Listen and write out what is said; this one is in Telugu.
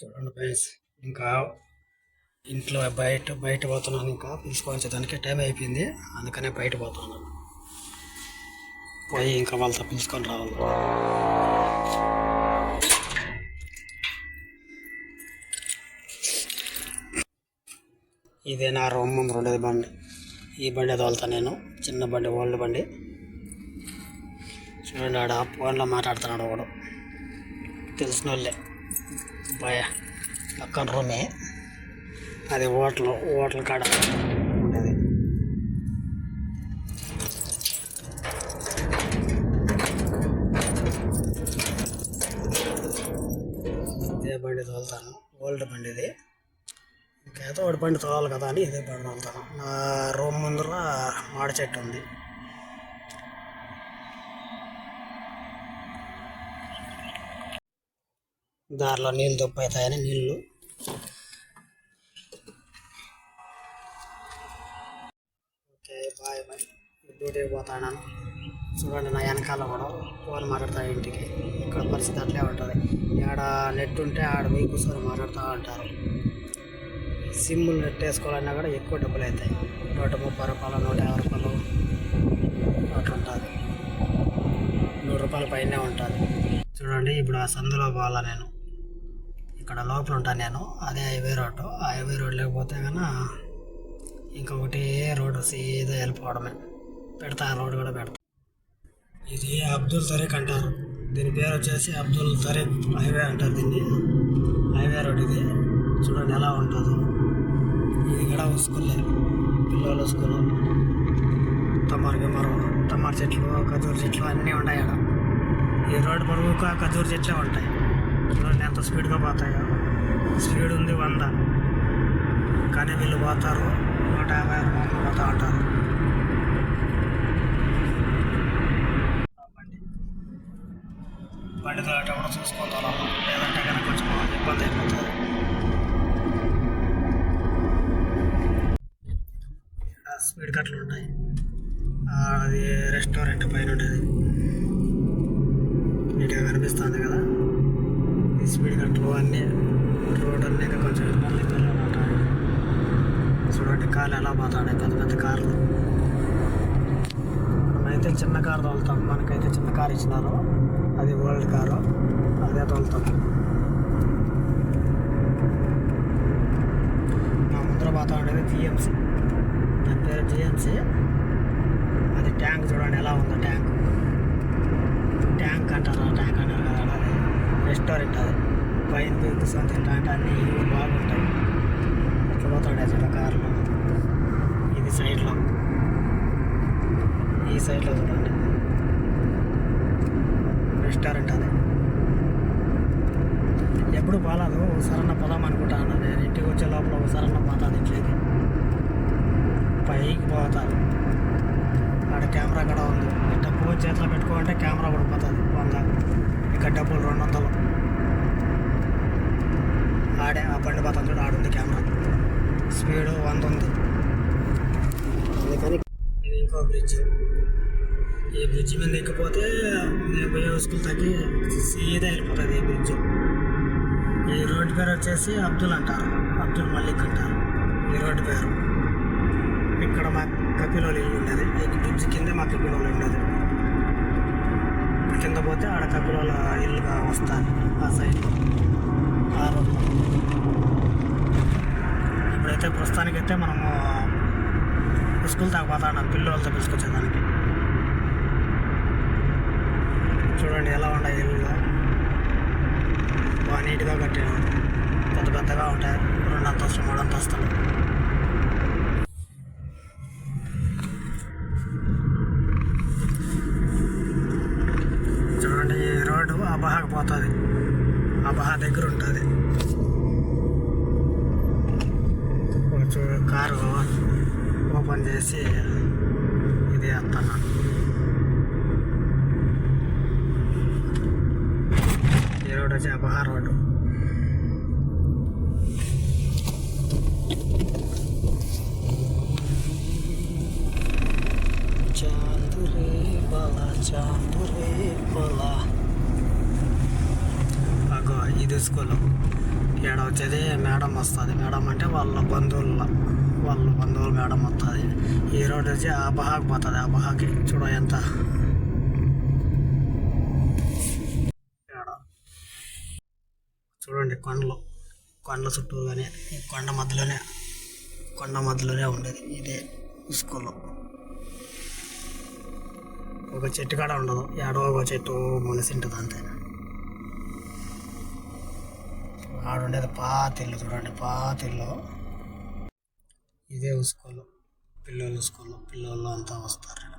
చూడండి ఫ్రెండ్స్ ఇంకా ఇంట్లో బయట బయట పోతున్నాను ఇంకా. పిలుచుకోవాల్సేదానికి టైం అయిపోయింది. అందుకనే బయట పోతున్నాను. పోయి ఇంకా వాళ్ళతో పిలుచుకొని రావాలి. ఇదే నా రూమ్ ముందు ఉండేది బండి. ఈ బండి తోలుతా నేను. చిన్న బండి ఓల్డ్ బండి. చూడండి ఆడ ఫోన్లో మాట్లాడుతున్నాడు వాడు తెలిసిన వాళ్ళే బాయ్ పక్కన రూమే. అది హోటల్ హోటల్ కాడ. ఉండేది. ఇదే బండి తోలుతాను. ఓల్డ్ బండి ఇది. ఇంకేదో ఒకటి బండి తోలాలి కదా అని ఇదే బండి తోలుతాను. నా రూమ్ ముందర మాడి చెట్టు ఉంది. దారిలో నీళ్ళు దొప్పి అవుతాయని నీళ్ళు. Okay bye bye. డ్యూటీకి పోతాను? చూడండి నా వెనకాల కూడా ఫోన్ మాట్లాడతా ఇంటికి. ఇక్కడ పరిస్థితి అట్లే ఉంటుంది. ఆడ నెట్ ఉంటే ఆడ మీ కూర్చొని మాట్లాడుతూ ఉంటారు. సిమ్ములు నెట్ వేసుకోవాలన్నా కూడా ఎక్కువ డబ్బులు అవుతాయి. నూట ముప్పై రూపాయలు నూట యాభై రూపాయలు అట్లా ఉంటుంది. నూరు రూపాయల పైనే ఉంటుంది. చూడండి ఇప్పుడు ఆ సందులో పోవాలా నేను. ఇక్కడ లోపల ఉంటాను నేను. అదే హైవే రోడ్డు ఆ హైవే రోడ్ లేకపోతే కన్నా ఇంకొకటి రోడ్డు సీదా వెళ్ళిపోవడమే. పెడతా ఆ రోడ్డు కూడా పెడతా. ఇది అబ్దుల్ తరీక్ అంటారు. దీని పేరు వచ్చేసి అబ్దుల్ తరీక్ హైవే అంటారు దీన్ని. హైవే రోడ్ ఇది. చూడండి ఎలా ఉంటుందో. ఇది కూడా స్కూల్లే పిల్లల స్కూల్ తమారు గిమ్మరు తమ్మారు చెట్లు ఖజూర్ చెట్లు అన్నీ ఉన్నాయి ఇక్కడ. ఈ రోడ్డు పొడవుకు ఆ ఖజూర్ చెట్లే ఉంటాయి. చూడండి ఎంత స్పీడ్గా పోతాయో. స్పీడ్ ఉంది వంద. కానీ వీళ్ళు పోతారు. నూట యాభై వంద పోతా ఉంటారు బండి బండి తోలేటప్పుడు లేదంటే కనుక కొంచెం ఇబ్బంది అయిపోతుంది. ఇక్కడ స్పీడ్ కట్లు ఉంటాయి. ఆ, అది రెస్టారెంట్ పైన ఉంటుంది. నీట్గా కనిపిస్తుంది కదా? స్పీడ్ కంట్రోల్ అన్నీ రోడ్ అన్నీ కొంచెం ఇబ్బంది ఇబ్బంది ఉంటాయి చూడండి కార్లు ఎలా పోతాయి పెద్ద పెద్ద కార్లు. మనమైతే చిన్న కారు తోలుతాం. మనకైతే చిన్న కారు ఇచ్చినారు. అది ఓల్డ్ కారు. అదే తోలుతాం. మా ముందర పోతా ఉండేది జిఎంసీ దాని పేరు జిఎంసీ అది ట్యాంక్ చూడండి ఎలా ఉందో ట్యాంక్ ట్యాంక్ అంటారు ఆ ట్యాంక్ అంటారు కదా అది రెస్టారెంట్ అది పైన కూర్చొని తింటా అన్నీ బాగుంటాయి. అట్లా పోతాడు అసలు కారులో? ఇది సైడ్లో. ఈ సైడ్లో చూడండి. రెస్టారెంట్ అది. ఎప్పుడు పోలేదు. ఒకసారన్న పోదాం అనుకుంటాను నేను ఇంటికి వచ్చే లోపల ఒకసారన్న పోతాను ఇంట్లోకి. పైకి పోతాను. ఆడ కెమెరా కూడా ఉంది. ఇట్లా ఫోన్ చేతిలో పెట్టుకోవాలంటే కెమెరా పడిపోతుంది వంద ఇక్కడ డబ్బులు రెండు వందలు ఆడే ఆ బండి పోతాను చూడు ఆడుంది కెమెరా స్పీడ్ వంద ఉంది. అందుకని ఇది ఇంకో బ్రిడ్జ్ ఈ బ్రిడ్జ్ మీద ఎక్కిపోతే మేము పోయే స్కూల్ తగ్గి సీదా వెళ్ళిపోతుంది ఈ బ్రిడ్జ్ ఈ రోడ్డు పేరు వచ్చేసి అబ్దుల్ అంటారు. అబ్దుల్ మల్లిక్ అంటారు. ఈ రోడ్డు పేరు. ఇక్కడ మా కపిలోలు ఇల్లు ఉండేది. ఈ బ్రిడ్జ్ కింద మా కపిలోలు ఉండేది. కింద పోతే ఆడ కపిలోల ఇల్లుగా వస్తాను ఆ సైడ్లో ప్రస్తుతానికైతే మనము స్కూల్ దాకా పోతాడు పిల్లలతో పిలుచుకొచ్చేదానికి. చూడండి ఎలా ఉన్నాయి ఇల్లు బాగా నీట్గా కట్టాను. పెద్ద పెద్దగా ఉంటాయి. రెండు అంతస్తులు మూడు అంతస్తులు. చూడండి ఈ రోడ్డు అబహాకి పోతుంది. అబహా దగ్గర ఉంటుంది. కారు ఓపెన్ చేసి ఇది వేస్తాను ఈ రోడ్ వచ్చి అబహా రోడ్డు. చాందురే బలా చాందురే బలా. అగో ఇది స్కూల్. ఈడ వచ్చేది మేడం వస్తుంది. మేడం అంటే వాళ్ళ బంధువుల వాళ్ళ వస్తుంది ఈ రోడ్ వచ్చి ఆ బహాకి పోతుంది. ఆ బహాకి చూడ ఎంత. చూడండి కొండలు. కొండల చుట్టూగానే కొండ మధ్యలోనే కొండ మధ్యలోనే ఉండేది. ఇదే స్కూల్. ఒక చెట్టు కాడ ఉండదు. ఏడో ఒక చెట్టు మనిషి ఉంటుంది అంతే. ఆడుండేది పాతిల్లు చూడండి పాతిల్లు. ఇదే స్కూల్ పిల్లలు స్కూల్ పిల్లలు అంతా వస్తారు.